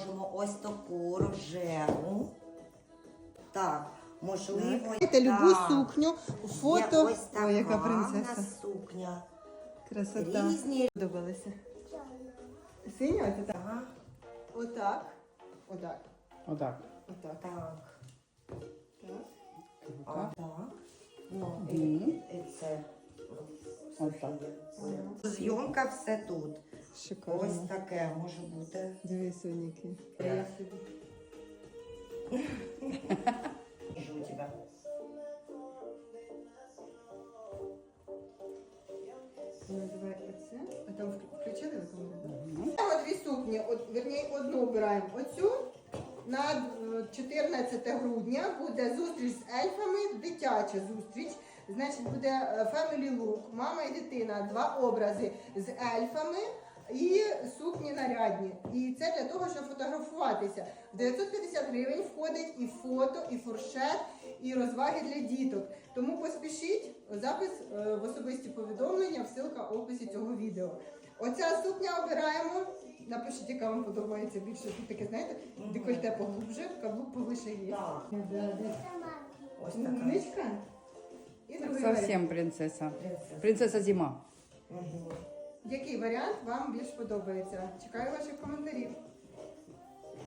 можемо ось таку рожеву. Так, можливо, Знаєте, любу так. сукню, Є ось така Ой, яка принцеса. сукня. Красота. Різні. Подобалися. Синя ось так. Так, Отак. Отак. Отак. Отак. так. Так. А так. Ну, і, і це. Отак. Це. Зйомка все тут. Шикарно. Ось таке може бути. Дивись, Соніки. Я Жду тебе. Ну, давай оце. А там включили ви камеру? Там дві сукні, от, верні, одну обираємо. Оцю на е, 14 грудня буде зустріч з ельфами, дитяча зустріч. Значить, буде е, Family Look, мама і дитина, два образи з ельфами і сукні нарядні. І це для того, щоб фотографуватися. В 950 гривень входить і фото, і фуршет, і розваги для діток. Тому поспішіть запис е, в особисті повідомлення, всилка в описі цього відео. Оця сукня обираємо. Напишіть, яка вам подобається більше. Тут таке, знаєте, декольте поглубже, каблук повише є. Ось така. Умничка. І другий. Совсем принцеса. Принцеса. Принцеса зима. Мгм. Який варіант вам більш подобається? Чекаю ваших коментарів.